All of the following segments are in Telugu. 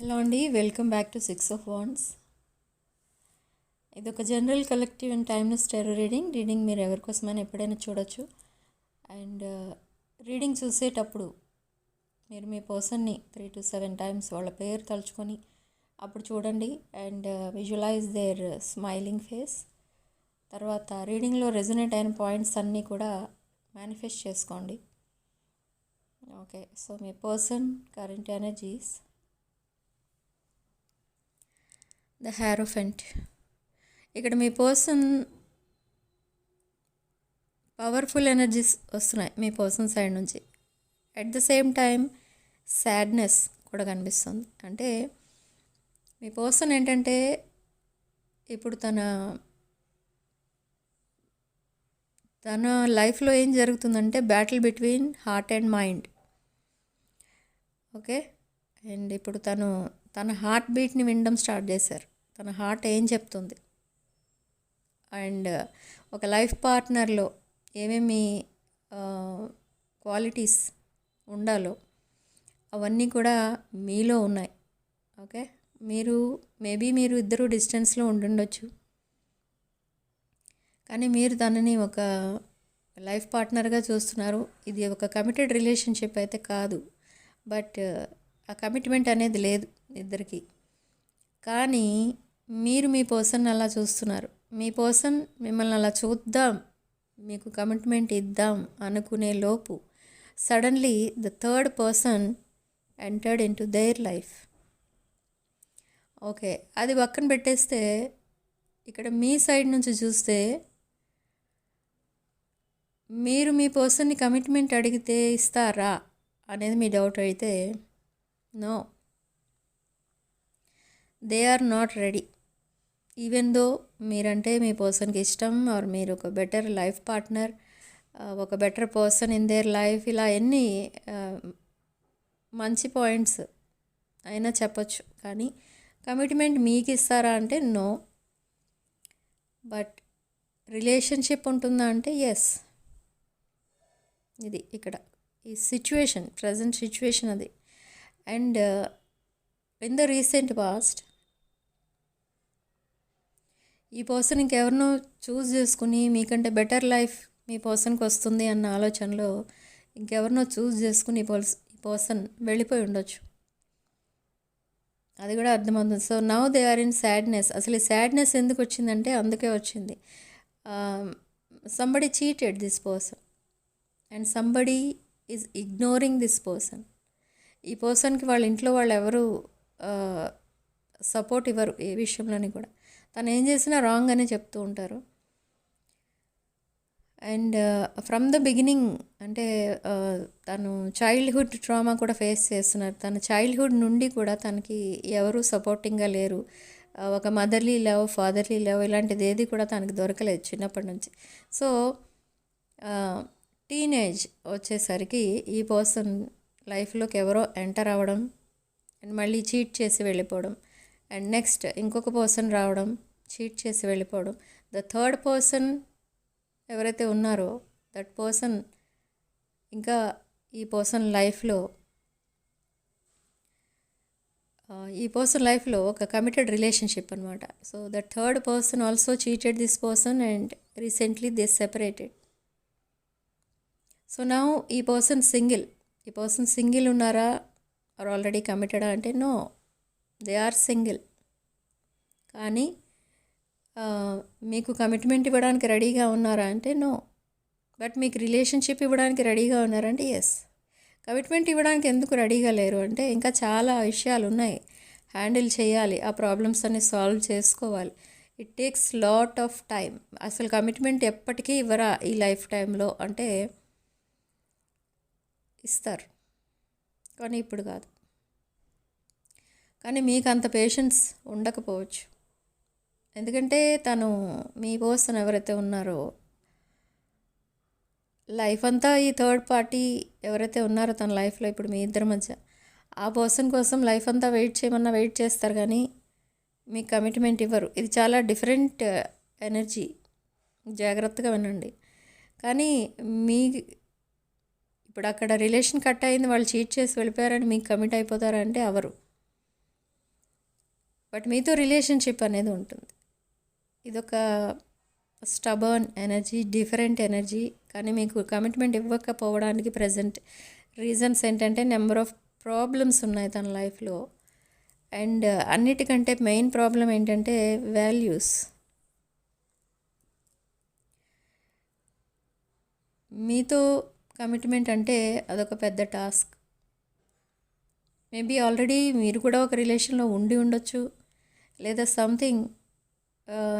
హలో అండి welcome back to six of wands. ఇది ఒక general collective and timeless tarot reading. Reading మీరు ఎవరి కోసమైనా ఎప్పుడైనా చూడొచ్చు. అండ్ uh, రీడింగ్ చూసేటప్పుడు మీరు మీ పర్సన్ని త్రీ టు సెవెన్ టైమ్స్ వాళ్ళ పేరు తలుచుకొని అప్పుడు చూడండి. And uh, visualise their smiling face. తర్వాత రీడింగ్లో రెజొనేట్ అయిన పాయింట్స్ అన్నీ కూడా మేనిఫెస్ట్ చేసుకోండి. Okay so me person current energies the hierophant ఇక్కడ మీ పర్సన్ పవర్ఫుల్ ఎనర్జీస్ వస్తున్నాయి మీ పర్సన్ సైడ్ నుంచి. At the same time sadness కూడా కనిపిస్తుంది. అంటే మీ పర్సన్ ఏంటంటే ఇప్పుడు తన తన లైఫ్లో ఏం జరుగుతుందంటే battle between heart and mind okay and ఇప్పుడు తను తన హార్ట్ బీట్ని వినడం స్టార్ట్ చేశారు. తన హార్ట్ ఏం చెప్తుంది? అండ్ ఒక లైఫ్ పార్ట్నర్లో ఏమేమి క్వాలిటీస్ ఉండాలో అవన్నీ కూడా మీలో ఉన్నాయి. ఓకే? మీరు మేబీ మీరు ఇద్దరు డిస్టెన్స్లో ఉండుండొచ్చు. కానీ మీరు తనని ఒక లైఫ్ పార్ట్నర్గా చూస్తున్నారు. ఇది ఒక కమిటెడ్ రిలేషన్షిప్ అయితే కాదు. బట్ ఆ కమిట్మెంట్ అనేది లేదు ఇద్దరికి. కానీ మీరు మీ పర్సన్ అలా చూస్తున్నారు. మీ పర్సన్ మిమ్మల్ని అలా చూద్దాం. మీకు కమిట్మెంట్ ఇద్దాం అనుకునే లోపు suddenly the third person entered in to their life okay అది పక్కన పెట్టేస్తే ఇక్కడ మీ సైడ్ నుంచి చూస్తే మీరు మీ పర్సన్ని కమిట్మెంట్ అడిగితే ఇస్తారా అనేది మీ డౌట్ అయితే no they are not ready even though మీరంటే మీ పర్సన్కి ఇష్టం ఆర్ మీరు ఒక బెటర్ లైఫ్ పార్ట్నర్ ఒక better person in their life ఇలా ఎన్ని uh, మంచి పాయింట్స్ అయినా చెప్పచ్చు. కానీ కమిట్మెంట్ మీకు ఇస్తారా అంటే నో బట్ రిలేషన్షిప్ ఉంటుందా అంటే ఎస్ ఇది ఇక్కడ. ఈ సిచ్యువేషన్ ప్రజెంట్ సిచ్యువేషన్ అది. And in the recent past ఈ పర్సన్ ఇంకెవరినో చూస్ చేసుకుని మీకంటే బెటర్ లైఫ్ మీ పర్సన్కి వస్తుంది అన్న ఆలోచనలో ఇంకెవరినో చూస్ చేసుకుని ఈ పర్స్ ఈ పర్సన్ వెళ్ళిపోయి ఉండొచ్చు. అది కూడా అర్థమవుతుంది. So now they are in sadness అసలు ఈ సాడ్నెస్ ఎందుకు వచ్చిందంటే అందుకే వచ్చింది. Somebody cheated this person and somebody is ignoring this person ఈ పర్సన్కి వాళ్ళ ఇంట్లో వాళ్ళు ఎవరు సపోర్ట్ ఇవ్వరు ఏ విషయంలోని కూడా. తను ఏం చేసినా రాంగ్ అని చెప్తూ ఉంటారు. అండ్ ఫ్రమ్ ద బిగినింగ్ అంటే uh, తను చైల్డ్హుడ్ ట్రామా కూడా ఫేస్ చేస్తున్నారు. తన చైల్డ్హుడ్ నుండి కూడా తనకి ఎవరు సపోర్టింగ్గా లేరు. Uh, ఒక మదర్లీ లవ్ ఫాదర్లీ లవ్ ఇలాంటిది ఏది కూడా తనకి దొరకలేదు చిన్నప్పటి నుంచి. సో టీనేజ్ uh, వచ్చేసరికి ఈ పర్సన్ లైఫ్లోకి ఎవరో ఎంటర్ అవ్వడం అండ్ మళ్ళీ చీట్ చేసి వెళ్ళిపోవడం అండ్ నెక్స్ట్ ఇంకొక పర్సన్ రావడం చీట్ చేసి వెళ్ళిపోవడం. ద థర్డ్ పర్సన్ ఎవరైతే ఉన్నారో దట్ పర్సన్ ఇంకా ఈ పర్సన్ లైఫ్లో uh, ఈ పర్సన్ లైఫ్లో ఒక కమిటెడ్ రిలేషన్షిప్ అనమాట so the third person also cheated this person and recently this separated so నా ఈ పర్సన్ సింగిల్ ఈ పర్సన్ సింగిల్ ఉన్నారా ఆర్ ఆల్రెడీ కమిటెడా అంటే నో దే ఆర్ సింగిల్. కానీ మీకు కమిట్మెంట్ ఇవ్వడానికి రెడీగా ఉన్నారా అంటే నో. బట్ మీకు రిలేషన్షిప్ ఇవ్వడానికి రెడీగా ఉన్నారంటే ఎస్. కమిట్మెంట్ ఇవ్వడానికి ఎందుకు రెడీగా లేరు అంటే ఇంకా చాలా విషయాలు ఉన్నాయి. హ్యాండిల్ చేయాలి ఆ ప్రాబ్లమ్స్ అన్ని సాల్వ్ చేసుకోవాలి. It takes lot of time అసలు కమిట్మెంట్ ఎప్పటికీ ఇవ్వరా ఈ లైఫ్ టైంలో అంటే ఇస్తారు. కానీ ఇప్పుడు కాదు. కానీ మీకు అంత పేషెన్స్ ఉండకపోవచ్చు. ఎందుకంటే తను మీ పర్సన్ ఎవరైతే ఉన్నారో లైఫ్ అంతా ఈ థర్డ్ పార్టీ ఎవరైతే ఉన్నారో తన లైఫ్లో ఇప్పుడు మీ ఇద్దరి మధ్య ఆ పర్సన్ కోసం లైఫ్ అంతా వెయిట్ చేయమన్నా వెయిట్ చేస్తారు కానీ మీకు కమిట్మెంట్ ఇవ్వరు. ఇది చాలా డిఫరెంట్ ఎనర్జీ uh, జాగ్రత్తగా వినండి. కానీ మీ ఇప్పుడు అక్కడ రిలేషన్ కట్ అయింది వాళ్ళు చీట్ చేసి వెళ్ళిపోయారని మీకు కమిట్ అయిపోతారంటే అవరు. బట్ మీతో రిలేషన్షిప్ అనేది ఉంటుంది. ఇదొక స్టబర్న్ ఎనర్జీ డిఫరెంట్ ఎనర్జీ కానీ మీకు కమిట్మెంట్ ఇవ్వకపోవడానికి ప్రజెంట్ రీజన్స్ ఏంటంటే నెంబర్ ఆఫ్ ప్రాబ్లమ్స్ ఉన్నాయి తన లైఫ్లో. అండ్ అన్నిటికంటే మెయిన్ ప్రాబ్లం ఏంటంటే వాల్యూస్. మీతో కమిట్మెంట్ అంటే అదొక పెద్ద టాస్క్. మేబీ ఆల్రెడీ మీరు కూడా ఒక రిలేషన్లో ఉండి ఉండొచ్చు. లేదా సంథింగ్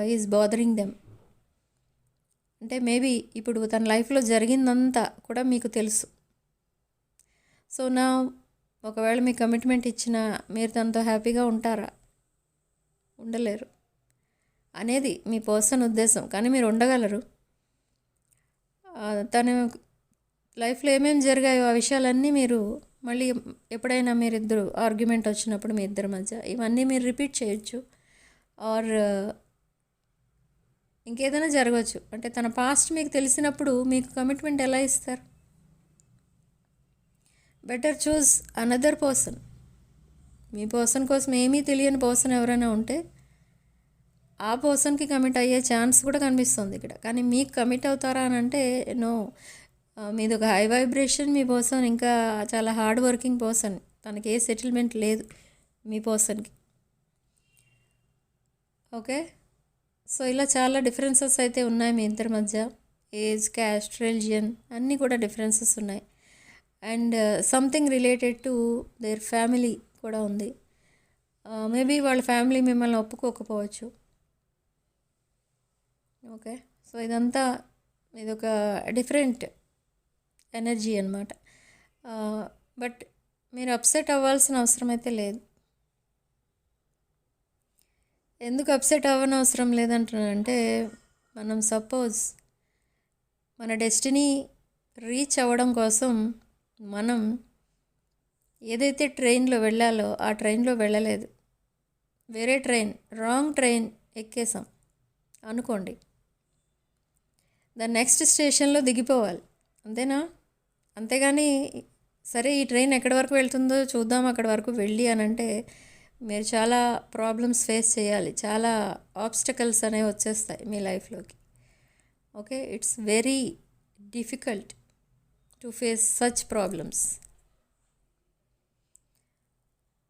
ఈజ్ బాదరింగ్ దెమ్ అంటే మేబీ ఇప్పుడు తన లైఫ్లో జరిగిందంతా కూడా మీకు తెలుసు. సో నా ఒకవేళ మీ కమిట్మెంట్ ఇచ్చినా మీరు తనతో హ్యాపీగా ఉంటారా? ఉండలేరు. అనేది మీ పర్సన్ ఉద్దేశం. కానీ మీరు ఉండగలరు. Uh, తన లైఫ్లో ఏమేమి జరిగాయో ఆ విషయాలన్నీ మీరు మళ్ళీ ఎప్పుడైనా మీరిద్దరు ఆర్గ్యుమెంట్ వచ్చినప్పుడు మీ ఇద్దరి మధ్య ఇవన్నీ మీరు రిపీట్ చేయొచ్చు. ఆర్ uh, ఇంకేదైనా జరగవచ్చు అంటే తన పాస్ట్ మీకు తెలిసినప్పుడు మీకు కమిట్మెంట్ ఎలా ఇస్తారు? బెటర్ చూస్ అనదర్ పర్సన్ మీ పర్సన్ కోసం ఏమీ తెలియని పర్సన్ ఎవరైనా ఉంటే ఆ పర్సన్కి కమిట్ అయ్యే ఛాన్స్ కూడా కనిపిస్తుంది ఇక్కడ. కానీ మీకు కమిట్ అవుతారా అని అంటే నో మీది ఒక హై వైబ్రేషన్ మీ పర్సన్ ఇంకా చాలా హార్డ్ వర్కింగ్ పర్సన్ తనకి ఏ సెటిల్మెంట్ లేదు మీ పర్సన్కి ఓకే సో ఇలా చాలా డిఫరెన్సెస్ అయితే ఉన్నాయి మీ ఇద్దరి మధ్య. ఏజ్ క్యాస్ట్ రిలిజియన్ అన్నీ కూడా డిఫరెన్సెస్ ఉన్నాయి. And something related to their family కూడా ఉంది. Uh, మేబీ వాళ్ళ ఫ్యామిలీ మిమ్మల్ని ఒప్పుకోకపోవచ్చు. ఓకే సో ఇదంతా ఇది ఒక డిఫరెంట్ ఎనర్జీ అనమాట బట్ మీరు అప్సెట్ అవ్వాల్సిన అవసరం అయితే లేదు. ఎందుకు అప్సెట్ అవ్వని అవసరం లేదంటున్నానంటే మనం సపోజ్ మన డెస్టినీ రీచ్ అవ్వడం కోసం మనం ఏదైతే ట్రైన్లో వెళ్ళాలో ఆ ట్రైన్లో వెళ్ళలేదు. వేరే ట్రైన్ రాంగ్ ట్రైన్ ఎక్కేసాం అనుకోండి. దాని నెక్స్ట్ స్టేషన్లో దిగిపోవాలి. అంతేనా? అంతేగాని సరే ఈ ట్రైన్ ఎక్కడి వరకు వెళ్తుందో చూద్దాం అక్కడి వరకు వెళ్ళి అని అంటే మీరు చాలా ప్రాబ్లమ్స్ ఫేస్ చేయాలి. చాలా ఆబ్స్టకల్స్ అనేవి వచ్చేస్తాయి మీ లైఫ్లోకి. Okay? It's very difficult to face such problems.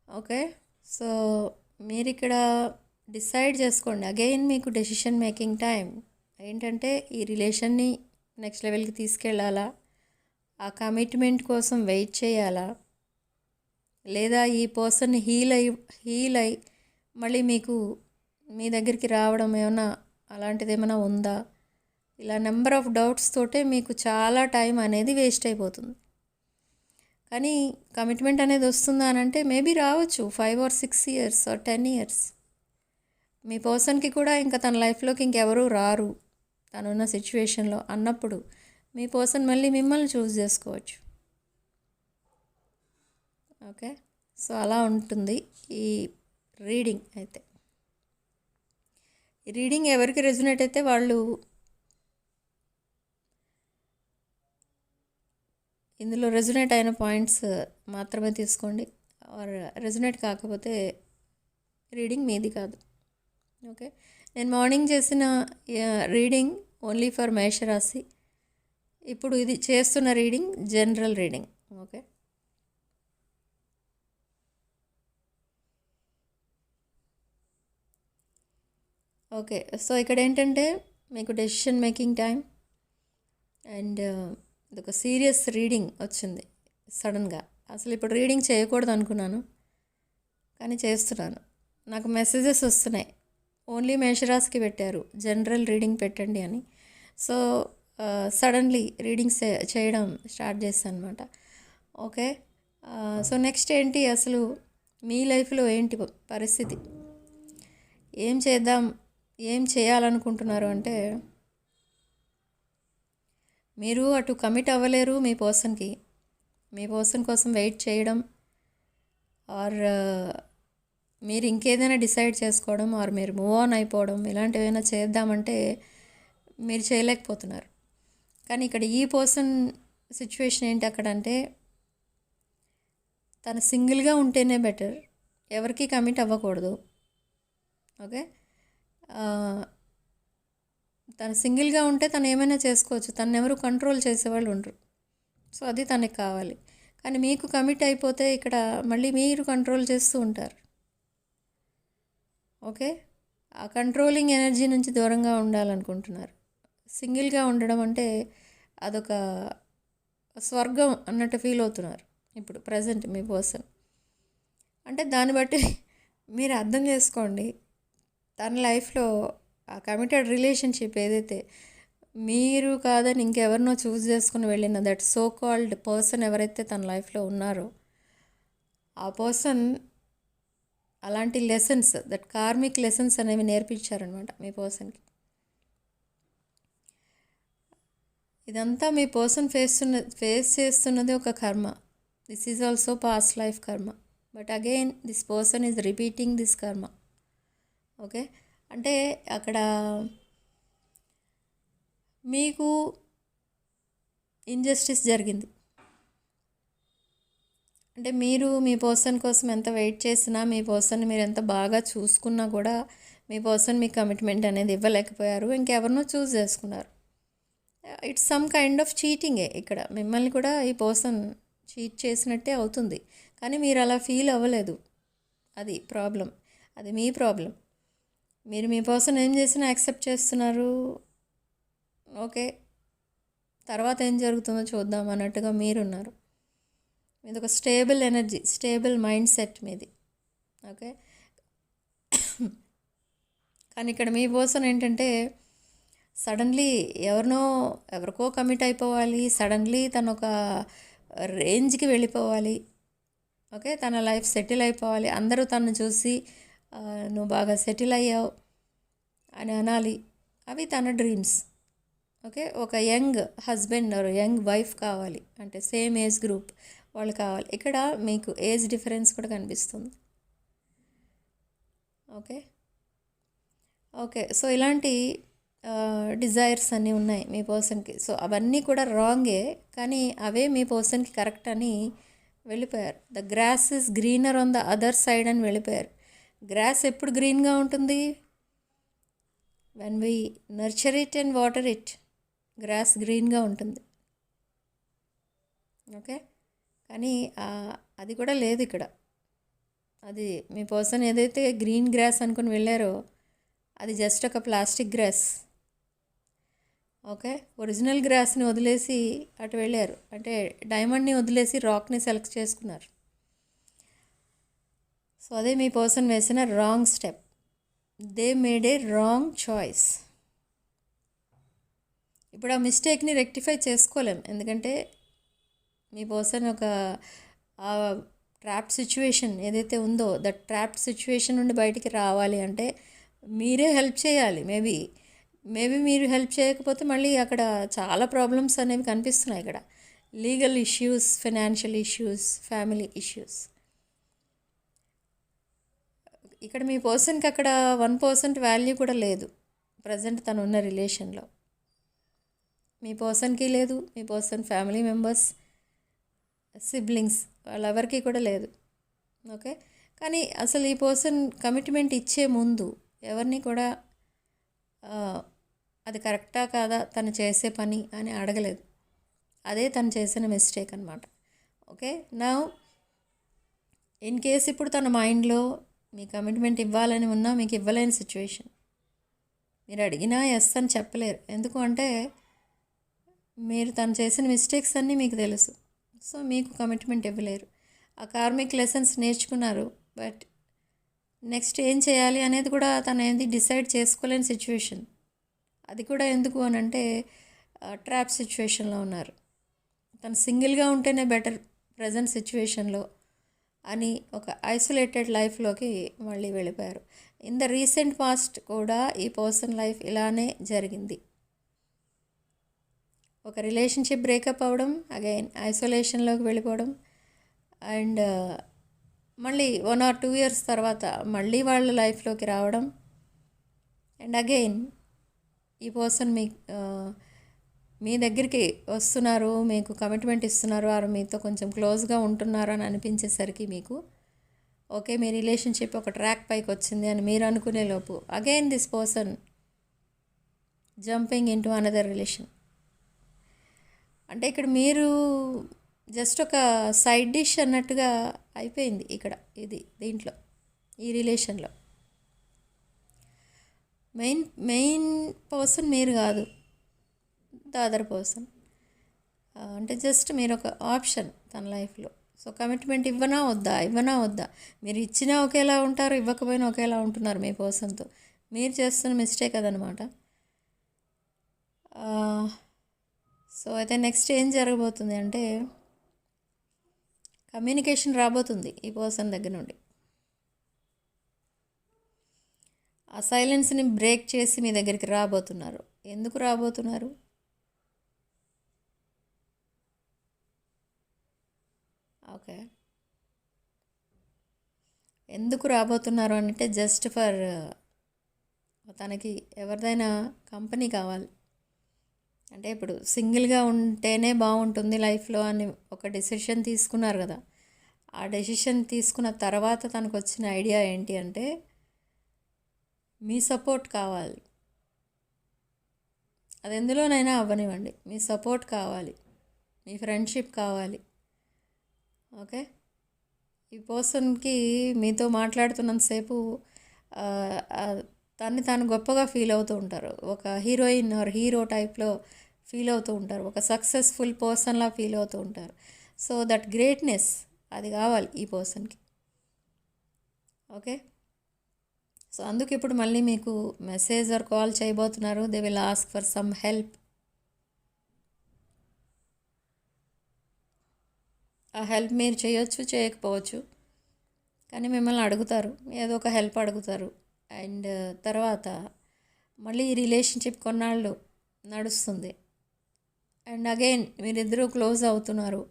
Okay? So మీరు ఇక్కడ డిసైడ్ చేసుకోండి. అగైన్ మీకు డెసిషన్ మేకింగ్ టైం ఏంటంటే ఈ రిలేషన్ని నెక్స్ట్ లెవెల్కి తీసుకెళ్ళాలా? ఆ కమిట్మెంట్ కోసం వెయిట్ చేయాలా? లేదా ఈ పర్సన్ హీల్ అయి హీల్ అయి మళ్ళీ మీకు మీ దగ్గరికి రావడం ఏమైనా అలాంటిది ఏమైనా ఉందా? ఇలా నెంబర్ ఆఫ్ డౌట్స్ తోటే మీకు చాలా టైం అనేది వేస్ట్ అయిపోతుంది. కానీ కమిట్మెంట్ అనేది వస్తుందా అని అంటే మేబీ రావచ్చు. Five or six years or ten years మీ పర్సన్కి కూడా ఇంకా తన లైఫ్లోకి ఇంకెవరూ రారు. తనున్న సిచ్యువేషన్లో అన్నప్పుడు. మీ పర్సన్ మళ్ళీ మిమ్మల్ని చూస్ చేసుకోవచ్చు. ఓకే? సో అలా ఉంటుంది ఈ రీడింగ్ అయితే. రీడింగ్ ఎవరికి రెజ్యునేట్ అయితే వాళ్ళు ఇందులో రెజ్యునేట్ అయిన పాయింట్స్ మాత్రమే తీసుకోండి. ఆర్ రెజ్యునేట్ కాకపోతే రీడింగ్ మీది కాదు. ఓకే? నేను మార్నింగ్ చేసిన రీడింగ్ ఓన్లీ ఫర్ మేషరాశి. ఇప్పుడు ఇది చేస్తున్న reading general reading. Okay. Okay. So ఇక్కడ ఏంటంటే మీకు డెసిషన్ మేకింగ్ టైం అండ్ ఇది ఒక సీరియస్ రీడింగ్ వచ్చింది సడన్గా అసలు ఇప్పుడు రీడింగ్ చేయకూడదు అనుకున్నాను కానీ చేస్తున్నాను. నాకు మెసేజెస్ వస్తున్నాయి. ఓన్లీ మేషరాశికి పెట్టారు. జనరల్ రీడింగ్ పెట్టండి అని. సో సడన్లీ రీడింగ్స్ చేయడం స్టార్ట్ చేస్తాను అనమాట ఓకే సో నెక్స్ట్ ఏంటి అసలు? మీ లైఫ్లో ఏంటి పరిస్థితి? ఏం చేద్దాం? ఏం చేయాలనుకుంటున్నారు అంటే మీరు అటు కమిట్ అవ్వలేరు మీ పర్సన్కి మీ పర్సన్ కోసం వెయిట్ చేయడం ఆర్ మీరు ఇంకేదైనా డిసైడ్ చేసుకోవడం ఆర్ మీరు మూవ్ ఆన్ అయిపోవడం ఇలాంటివైనా చేద్దామంటే మీరు చేయలేకపోతున్నారు. కానీ ఇక్కడ ఈ పర్సన్ సిచ్యువేషన్ ఏంటి అక్కడ అంటే తను సింగిల్గా ఉంటేనే బెటర్. ఎవరికి కమిట్ అవ్వకూడదు. ఓకే? తను సింగిల్గా ఉంటే తను ఏమైనా చేసుకోవచ్చు. తను ఎవరు కంట్రోల్ చేసేవాళ్ళు ఉండరు. సో అది తనకి కావాలి. కానీ మీకు కమిట్ అయిపోతే ఇక్కడ మళ్ళీ మీరు కంట్రోల్ చేస్తూ ఉంటారు. ఓకే? ఆ కంట్రోలింగ్ ఎనర్జీ నుంచి దూరంగా ఉండాలనుకుంటున్నారు. సింగిల్గా ఉండడం అంటే అదొక స్వర్గం అన్నట్టు ఫీల్ అవుతున్నారు ఇప్పుడు ప్రజెంట్ మీ పర్సన్. అంటే దాన్ని బట్టి మీరు అర్థం చేసుకోండి తన లైఫ్లో ఆ కమిటెడ్ రిలేషన్షిప్ ఏదైతే మీరు కాదని ఇంకెవరినో చూస్ చేసుకుని వెళ్ళిన దట్ సో కాల్డ్ పర్సన్ ఎవరైతే తన లైఫ్లో ఉన్నారో ఆ పర్సన్ అలాంటి లెసన్స్ దట్ కార్మిక్ లెసన్స్ అనేవి నేర్పించారనమాట మీ పర్సన్కి. ఇదంతా మీ పర్సన్ ఫేస్ ఫేస్ చేస్తున్నది ఒక karma. This is also past life karma. But again this person is repeating this karma. Okay అంటే అక్కడ మీకు ఇంజస్టిస్ జరిగింది. అంటే మీరు మీ పర్సన్ కోసం ఎంత వెయిట్ చేసినా మీ పర్సన్ మీరు ఎంత బాగా చూసుకున్నా కూడా మీ పర్సన్ మీ కమిట్మెంట్ అనేది ఇవ్వలేకపోయారు. ఇంకెవరినో చూస్ చేసుకున్నారు. ఇట్స్ సమ్ కైండ్ ఆఫ్ చీటింగే ఇక్కడ. మిమ్మల్ని కూడా ఈ పర్సన్ చీట్ చేసినట్టే అవుతుంది. కానీ మీరు అలా ఫీల్ అవ్వలేదు. అది ప్రాబ్లం. అది మీ ప్రాబ్లం. మీరు మీ పర్సన్ ఏం చేసినా యాక్సెప్ట్ చేస్తున్నారు. ఓకే. తర్వాత ఏం జరుగుతుందో చూద్దాం అన్నట్టుగా మీరున్నారు. మీది ఒక stable energy stable mind set మీది. ఓకే. కానీ ఇక్కడ మీ పర్సన్ ఏంటంటే సడన్లీ ఎవరినో ఎవరికో కమిట్ అయిపోవాలి. సడన్లీ తను ఒక రేంజ్కి వెళ్ళిపోవాలి. ఓకే? తన లైఫ్ సెటిల్ అయిపోవాలి. అందరూ తను చూసి నువ్వు బాగా సెటిల్ అయ్యావు అని అనాలి. అవి తన డ్రీమ్స్ ఓకే? ఒక young husband or young wife కావాలి. అంటే సేమ్ ఏజ్ గ్రూప్ వాళ్ళు కావాలి. ఇక్కడ మీకు ఏజ్ డిఫరెన్స్ కూడా కనిపిస్తుంది. ఓకే? ఓకే. సో ఇలాంటి డిజైర్స్ అన్నీ ఉన్నాయి మీ పర్సన్కి సో అవన్నీ కూడా రాంగే కానీ అవే మీ పర్సన్కి కరెక్ట్ అని వెళ్ళిపోయారు. The grass is greener on the other side అని వెళ్ళిపోయారు. గ్రాస్ ఎప్పుడు గ్రీన్గా ఉంటుంది? When we nurture it and water it grass గ్రీన్గా ఉంటుంది. ఓకే కానీ అది కూడా లేదు ఇక్కడ. అది మీ పర్సన్ ఏదైతే గ్రీన్ గ్రాస్ అనుకుని వెళ్ళారో అది జస్ట్ ఒక ప్లాస్టిక్ గ్రాస్ ఓకే? ఒరిజినల్ గ్రాస్ని వదిలేసి అటు వెళ్ళారు. అంటే డైమండ్ని వదిలేసి రాక్ని సెలెక్ట్ చేసుకున్నారు. సో అదే మీ పర్సన్ వేసిన wrong step. They made a wrong choice. ఇప్పుడు ఆ మిస్టేక్ని రెక్టిఫై చేసుకోలేం. ఎందుకంటే మీ పర్సన్ ఒక ట్రాప్ సిచ్యువేషన్ ఏదైతే ఉందో దట్ ట్రాప్ సిచ్యువేషన్ నుండి బయటికి రావాలి అంటే మీరే హెల్ప్ చేయాలి. మేబీ మేబీ మీరు హెల్ప్ చేయకపోతే మళ్ళీ అక్కడ చాలా ప్రాబ్లమ్స్ అనేవి కనిపిస్తున్నాయి ఇక్కడ. Legal issues financial issues family issues. ఇక్కడ మీ పర్సన్కి అక్కడ వన్ పర్సెంట్ వాల్యూ కూడా లేదు. ప్రజెంట్ తను ఉన్న రిలేషన్లో. మీ పర్సన్కి లేదు మీ పర్సన్ ఫ్యామిలీ మెంబర్స్ సిబ్లింగ్స్ వాళ్ళెవరికి కూడా లేదు. ఓకే? కానీ అసలు ఈ పర్సన్ కమిట్మెంట్ ఇచ్చే ముందు ఎవరిని కూడా అది కరెక్టా కాదా? తను చేసే పని అని అడగలేదు. అదే తను చేసిన మిస్టేక్ అనమాట ఓకే? నా ఇన్ కేస్ ఇప్పుడు తన మైండ్లో మీ కమిట్మెంట్ ఇవ్వాలని ఉన్నా మీకు ఇవ్వలేని సిచ్యువేషన్. మీరు అడిగినా ఎస్ అని చెప్పలేరు. ఎందుకు అంటే మీరు తను చేసిన మిస్టేక్స్ అన్నీ మీకు తెలుసు. సో మీకు కమిట్మెంట్ ఇవ్వలేరు. ఆ కార్మిక్ లెసన్స్ నేర్చుకున్నారు. బట్ నెక్స్ట్ ఏం చేయాలి అనేది కూడా తను ఏంది డిసైడ్ చేసుకోలేని సిచ్యువేషన్. అది కూడా ఎందుకు అని అంటే ట్రాప్ సిచ్యువేషన్లో ఉన్నారు. తను సింగిల్గా ఉంటేనే బెటర్ ప్రజెంట్ సిచ్యువేషన్లో అని ఒక ఐసోలేటెడ్ లైఫ్లోకి మళ్ళీ వెళ్ళిపోయారు. ఇన్ ద రీసెంట్ పాస్ట్ కూడా ఈ పర్సన్ లైఫ్ ఇలానే జరిగింది. ఒక రిలేషన్షిప్ బ్రేకప్ అవ్వడం అగైన్ ఐసోలేషన్లోకి వెళ్ళిపోవడం అండ్ మళ్ళీ వన్ ఆర్ టూ ఇయర్స్ తర్వాత మళ్ళీ వాళ్ళ లైఫ్లోకి రావడం అండ్ అగైన్ ఈ పర్సన్ మీ మీ దగ్గరికి వస్తున్నారు మీకు కమిట్మెంట్ ఇస్తున్నారు వారు మీతో కొంచెం క్లోజ్గా ఉంటున్నారు అని అనిపించేసరికి మీకు ఓకే మీ రిలేషన్షిప్ ఒక ట్రాక్ పైకి వచ్చింది అని మీరు అనుకునే లోపు again this person jumping in to another relation అంటే ఇక్కడ మీరు జస్ట్ ఒక సైడ్ డిష్ అన్నట్టుగా అయిపోయింది ఇక్కడ ఇది దీంట్లో ఈ రిలేషన్లో మెయిన్ మెయిన్ పర్సన్ మీరు కాదు. The other person. అంటే జస్ట్ మీరు ఒక ఆప్షన్ తన లైఫ్లో. సో కమిట్మెంట్ ఇవ్వనా వద్దా? ఇవ్వనా వద్దా? మీరు ఇచ్చినా ఒకేలా ఉంటారు ఇవ్వకపోయినా ఒకేలా ఉంటున్నారు మీ పర్సన్తో. మీరు చేస్తున్న మిస్టేక్ అదనమాట. సో అయితే నెక్స్ట్ ఏం జరగబోతుంది అంటే కమ్యూనికేషన్ రాబోతుంది ఈ పర్సన్ దగ్గర నుండి. ఆ సైలెన్స్ని బ్రేక్ చేసి మీ దగ్గరికి రాబోతున్నారు. ఎందుకు రాబోతున్నారు? ఓకే. ఎందుకు రాబోతున్నారు అంటే జస్ట్ ఫర్ తనకి ఎవరిదైనా కంపెనీ కావాలి. అంటే ఇప్పుడు సింగిల్గా ఉంటేనే బాగుంటుంది లైఫ్లో అని ఒక డెసిషన్ తీసుకున్నారు కదా. ఆ డెసిషన్ తీసుకున్న తర్వాత తనకు వచ్చిన ఐడియా ఏంటి అంటే మీ సపోర్ట్ కావాలి. అది ఎందులోనైనా అవ్వనివ్వండి. మీ సపోర్ట్ కావాలి. మీ ఫ్రెండ్షిప్ కావాలి. ఓకే? ఈ పర్సన్కి మీతో మాట్లాడుతున్నంతసేపు తన్ని తాను గొప్పగా ఫీల్ అవుతూ ఉంటారు. ఒక హీరోయిన్ ఆర్ హీరో టైప్లో ఫీల్ అవుతూ ఉంటారు. ఒక సక్సెస్ఫుల్ పర్సన్లా ఫీల్ అవుతూ ఉంటారు. సో దట్ గ్రేట్నెస్ అది కావాలి ఈ పర్సన్కి. ఓకే? సో అందుకు ఇప్పుడు మళ్ళీ మీకు మెసేజ్ ఆర్ కాల్ చేయబోతున్నారు. They will ask for some help ఆ హెల్ప్ మీరు చేయొచ్చు చేయకపోవచ్చు. కానీ మిమ్మల్ని అడుగుతారు. ఏదో ఒక హెల్ప్ అడుగుతారు. అండ్ తర్వాత మళ్ళీ ఈ రిలేషన్షిప్ కొన్నాళ్ళు నడుస్తుంది. అండ్ అగైన్ మీరిద్దరూ క్లోజ్ అవుతున్నారు.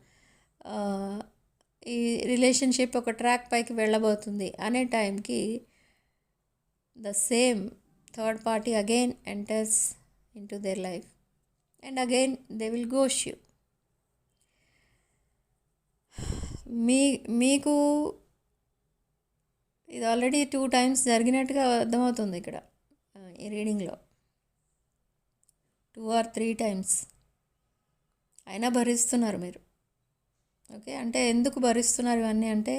ఈ రిలేషన్షిప్ ఒక ట్రాక్ పైకి వెళ్ళబోతుంది. అనే టైంకి the same third party again enters in to their life and again they will Ghosh you మీ మీకు ఇది ఆల్రెడీ టూ టైమ్స్ జరిగినట్టుగా అర్థమవుతుంది ఇక్కడ ఈ రీడింగ్లో టూ ఆర్ త్రీ టైమ్స్ అయినా భరిస్తున్నారు మీరు. ఓకే అంటే ఎందుకు భరిస్తున్నారు ఇవన్నీ అంటే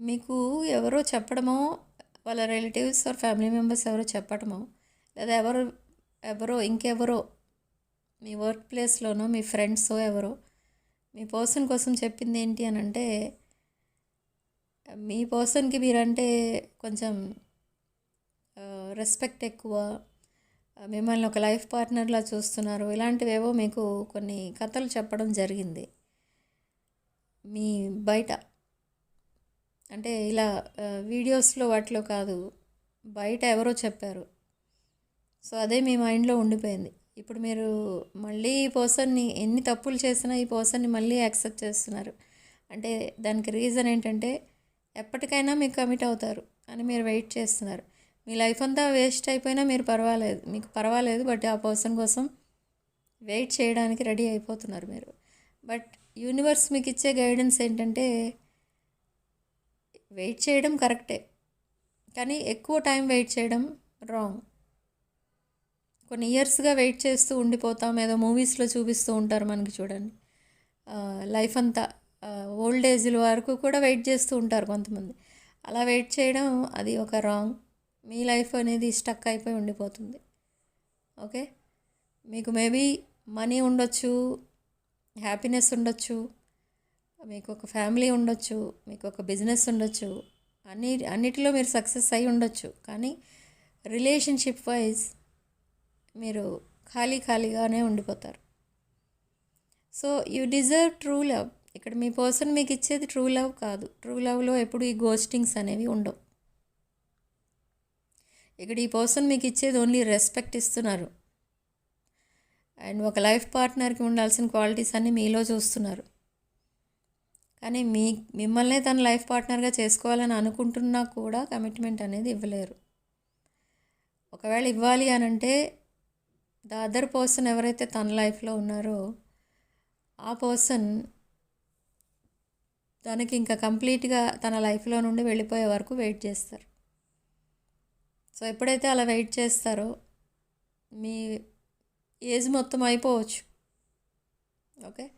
మీకు ఎవరో చెప్పడమో వాళ్ళ రిలేటివ్స్ ఆర్ ఫ్యామిలీ మెంబర్స్ ఎవరో చెప్పటమో లేదా ఎవరు ఎవరో ఇంకెవరో మీ వర్క్ ప్లేస్లోనో మీ ఫ్రెండ్స్ ఎవరో మీ పర్సన్ కోసం చెప్పింది ఏంటి అని అంటే మీ పర్సన్కి మీరంటే కొంచెం రెస్పెక్ట్ ఎక్కువ మిమ్మల్ని ఒక లైఫ్ పార్ట్నర్లా చూస్తున్నారు ఇలాంటివేవో మీకు కొన్ని కథలు చెప్పడం జరిగింది. మీ బయట అంటే ఇలా వీడియోస్లో వాటిలో కాదు బయట ఎవరో చెప్పారు. సో అదే మీ మైండ్లో ఉండిపోయింది. ఇప్పుడు మీరు మళ్ళీ ఈ పర్సన్ని ఎన్ని తప్పులు చేసినా ఈ పర్సన్ని మళ్ళీ యాక్సెప్ట్ చేస్తున్నారు. అంటే దానికి రీజన్ ఏంటంటే ఎప్పటికైనా మీకు కమిట్ అవుతారు అని మీరు వెయిట్ చేస్తున్నారు. మీ లైఫ్ అంతా వేస్ట్ అయిపోయినా మీరు పర్వాలేదు మీకు పర్వాలేదు బట్ ఆ పర్సన్ కోసం వెయిట్ చేయడానికి రెడీ అయిపోతున్నారు మీరు. బట్ యూనివర్స్ మీకు ఇచ్చే గైడెన్స్ ఏంటంటే వెయిట్ చేయడం కరెక్టే. కానీ ఎక్కువ టైం వెయిట్ చేయడం రాంగ్. కొన్ని ఇయర్స్గా వెయిట్ చేస్తూ ఉండిపోతాం ఏదో మూవీస్లో చూపిస్తూ ఉంటారు మనకి చూడండి. లైఫ్ అంతా ఓల్డ్ ఏజ్ల వరకు కూడా వెయిట్ చేస్తూ ఉంటారు కొంతమంది. అలా వెయిట్ చేయడం అది ఒక రాంగ్. మీ లైఫ్ అనేది స్టక్ అయిపోయి ఉండిపోతుంది. ఓకే? మీకు మేబీ మనీ ఉండొచ్చు హ్యాపీనెస్ ఉండొచ్చు మీకు ఒక ఫ్యామిలీ ఉండొచ్చు మీకు ఒక బిజినెస్ ఉండొచ్చు అన్ని అన్నిటిలో మీరు సక్సెస్ అయి ఉండొచ్చు. కానీ రిలేషన్షిప్ వైజ్ మీరు ఖాళీ ఖాళీగానే ఉండిపోతారు. So you deserve true love. ఇక్కడ మీ పర్సన్ మీకు ఇచ్చేది ట్రూ లవ్ కాదు. ట్రూ లవ్లో ఎప్పుడు ఈ గోస్టింగ్స్ అనేవి ఉండవు. ఇక్కడ ఈ పర్సన్ మీకు ఇచ్చేది ఓన్లీ రెస్పెక్ట్ ఇస్తున్నారు. అండ్ ఒక లైఫ్ పార్ట్నర్కి ఉండాల్సిన క్వాలిటీస్ అన్నీ మీలో చూస్తున్నారు. కానీ మీ మిమ్మల్నే తన లైఫ్ పార్ట్నర్గా చేసుకోవాలని అనుకుంటున్నా కూడా కమిట్మెంట్ అనేది ఇవ్వలేరు. ఒకవేళ ఇవ్వాలి అని అంటే ద అదర్ పర్సన్ ఎవరైతే తన లైఫ్లో ఉన్నారో ఆ పర్సన్ తనకి ఇంకా కంప్లీట్గా తన లైఫ్లో నుండి వెళ్ళిపోయే వరకు వెయిట్ చేస్తారు. సో ఎప్పుడైతే అలా వెయిట్ చేస్తారో మీ ఏజ్ మొత్తం అయిపోవచ్చు. ఓకే?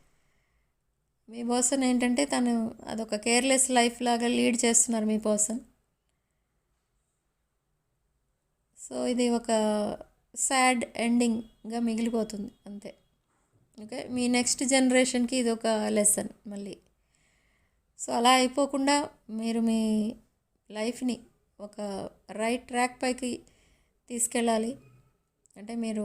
మీ పర్సన్ ఏంటంటే తను అదొక కేర్లెస్ లైఫ్ లాగా లీడ్ చేస్తున్నారు మీ పర్సన్. సో ఇది ఒక సాడ్ ఎండింగ్గా మిగిలిపోతుంది అంతే. ఓకే మీ నెక్స్ట్ జనరేషన్కి ఇది ఒక లెసన్ మళ్ళీ. సో అలా అయిపోకుండా మీరు మీ లైఫ్ని ఒక రైట్ ట్రాక్ పైకి తీసుకెళ్ళాలి. అంటే మీరు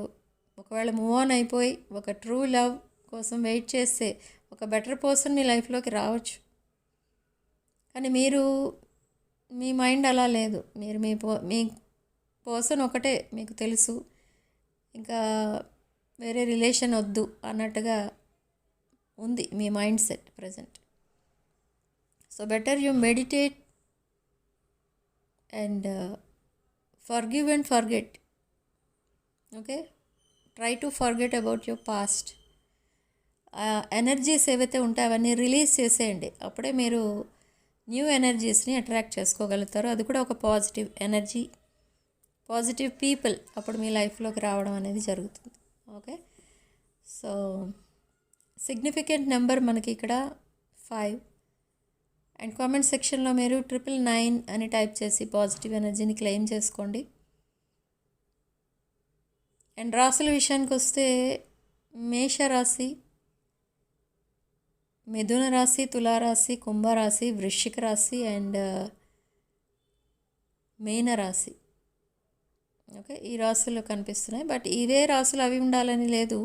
ఒకవేళ మూవ్ ఆన్ అయిపోయి ఒక ట్రూ లవ్ కోసం వెయిట్ చేస్తే ఒక బెటర్ పర్సన్ మీ లైఫ్లోకి రావచ్చు. కానీ మీరు మీ మైండ్ అలా లేదు. మీరు మీ పో మీ పర్సన్ ఒకటే మీకు తెలుసు. ఇంకా వేరే రిలేషన్ వద్దు అన్నట్టుగా ఉంది మీ mind set present so better you meditate and forgive and forget okay try to forget about your past energies ఏవైతే ఉంటాయో అవన్నీ రిలీజ్ చేసేయండి. అప్పుడే మీరు న్యూ ఎనర్జీస్ని అట్రాక్ట్ చేసుకోగలుగుతారు. అది కూడా ఒక పాజిటివ్ ఎనర్జీ పాజిటివ్ పీపుల్ అప్పుడు మీ లైఫ్లోకి రావడం అనేది జరుగుతుంది. ఓకే సో సిగ్నిఫికెంట్ నెంబర్ మనకి ఇక్కడ ఫైవ్ అండ్ కామెంట్ సెక్షన్లో మీరు ట్రిపుల్ నైన్ అని టైప్ చేసి పాజిటివ్ ఎనర్జీని క్లెయిమ్ చేసుకోండి. అండ్ రాసుల విషయానికి వస్తే మేషరాశి మిథున రాశి తులారాశి కుంభరాశి వృశ్చిక రాశి అండ్ మీన రాశి. ఓకే ఈ రాశులు కనిపిస్తున్నాయి. బట్ ఇవే రాశులు అవి ఉండాలని లేదు.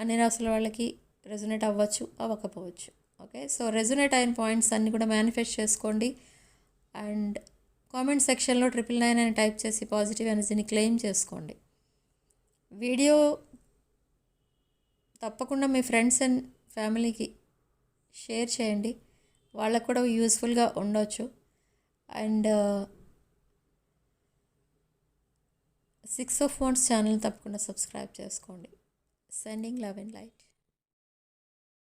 అన్ని రాశుల వాళ్ళకి రెజొనేట్ అవ్వచ్చు అవ్వకపోవచ్చు. ఓకే సో రెజొనేట్ అయిన పాయింట్స్ అన్నీ కూడా మేనిఫెస్ట్ చేసుకోండి. అండ్ కామెంట్ సెక్షన్లో ట్రిపుల్ నైన్ అని టైప్ చేసి పాజిటివ్ ఎనర్జీని క్లెయిమ్ చేసుకోండి. వీడియో తప్పకుండా మీ ఫ్రెండ్స్ అండ్ ఫ్యామిలీకి షేర్ చేయండి. వాళ్ళకు కూడా యూస్ఫుల్గా ఉండొచ్చు. And six of phones channel తప్పకుండా సబ్స్క్రైబ్ చేసుకోండి. Sending love and light.